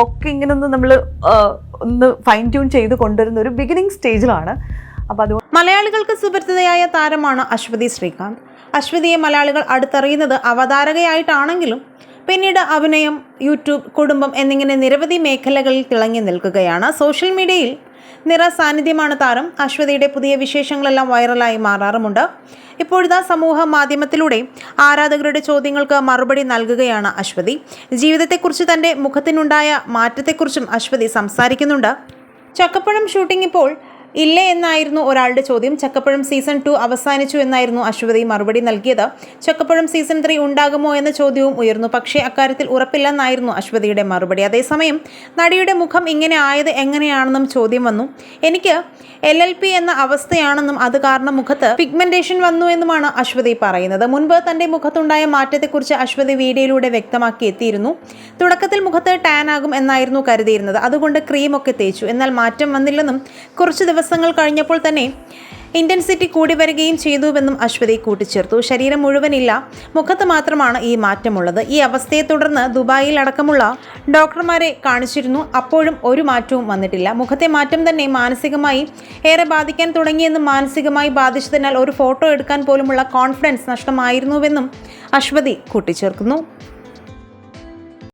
ഒക്കെ ഇങ്ങനെ ഒന്ന് നമ്മൾ ഒന്ന് ഫൈൻ ട്യൂൺ ചെയ്ത് കൊണ്ടുവരുന്ന ഒരു ബിഗിനിങ് സ്റ്റേജിലാണ് അപ്പോൾ അതുകൊണ്ട് മലയാളികൾക്ക് സുപരിചിതയായ താരമാണ് അശ്വതി ശ്രീകാന്ത്. അശ്വതിയെ മലയാളികൾ അടുത്തറിയുന്നത് അവതാരകയായിട്ടാണെങ്കിലും പിന്നീട് അഭിനയം യൂട്യൂബ് കുടുംബം എന്നിങ്ങനെ നിരവധി മേഖലകളിൽ തിളങ്ങി നിൽക്കുകയാണ്. സോഷ്യൽ മീഡിയയിൽ നിറ സാന്നിധ്യമാണ് താരം. അശ്വതിയുടെ പുതിയ വിശേഷങ്ങളെല്ലാം വൈറലായി മാറാറുമുണ്ട്. ഇപ്പോഴത്തെ സമൂഹ മാധ്യമത്തിലൂടെ ആരാധകരുടെ ചോദ്യങ്ങൾക്ക് മറുപടി നൽകുകയാണ് അശ്വതി. ജീവിതത്തെക്കുറിച്ച് തന്റെ മുഖത്തിനുണ്ടായ മാറ്റത്തെക്കുറിച്ചും അശ്വതി സംസാരിക്കുന്നുണ്ട്. ചക്കപ്പഴം ഷൂട്ടിംഗ് ഇപ്പോൾ ഇല്ലേ എന്നായിരുന്നു ഒരാളുടെ ചോദ്യം. ചക്കപ്പഴം സീസൺ ടു അവസാനിച്ചു എന്നായിരുന്നു അശ്വതി മറുപടി നൽകിയത്. ചക്കപ്പഴം സീസൺ ത്രീ ഉണ്ടാകുമോ എന്ന ചോദ്യവും ഉയർന്നു. പക്ഷേ അക്കാര്യത്തിൽ ഉറപ്പില്ലെന്നായിരുന്നു അശ്വതിയുടെ മറുപടി. അതേസമയം നടിയുടെ മുഖം ഇങ്ങനെ ആയത് എങ്ങനെയാണെന്നും ചോദ്യം വന്നു. എനിക്ക് എൽ എൽ പി എന്ന അവസ്ഥയാണെന്നും അത് കാരണം മുഖത്ത് പിഗ്മെന്റേഷൻ വന്നു എന്നുമാണ് അശ്വതി പറയുന്നത്. മുൻപ് തന്റെ മുഖത്തുണ്ടായ മാറ്റത്തെക്കുറിച്ച് അശ്വതി വീഡിയോയിലൂടെ വ്യക്തമാക്കി എത്തിയിരുന്നു. തുടക്കത്തിൽ മുഖത്ത് ടാൻ ആകും എന്നായിരുന്നു കരുതിയിരുന്നത്. അതുകൊണ്ട് ക്രീമൊക്കെ തേച്ചു. എന്നാൽ മാറ്റം വന്നില്ലെന്നും കുറച്ച് ദിവസങ്ങൾ കഴിഞ്ഞപ്പോൾ തന്നെ ഇന്റൻസിറ്റി കൂടി വരികയും ചെയ്തുവെന്നും അശ്വതി കൂട്ടിച്ചേർത്തു. ശരീരം മുഴുവനില്ല. മുഖത്ത് മാത്രമാണ് ഈ മാറ്റമുള്ളത്. ഈ അവസ്ഥയെ തുടർന്ന് ദുബായിൽ അടക്കമുള്ള ഡോക്ടർമാരെ കാണിച്ചിരുന്നു. അപ്പോഴും ഒരു മാറ്റവും വന്നിട്ടില്ല. മുഖത്തെ മാറ്റം തന്നെ മാനസികമായി ഏറെ ബാധിക്കാൻ തുടങ്ങിയെന്നും മാനസികമായി ബാധിച്ചതിനാൽ ഒരു ഫോട്ടോ എടുക്കാൻ പോലുമുള്ള കോൺഫിഡൻസ് നഷ്ടമായിരുന്നുവെന്നും അശ്വതി കൂട്ടിച്ചേർക്കുന്നു.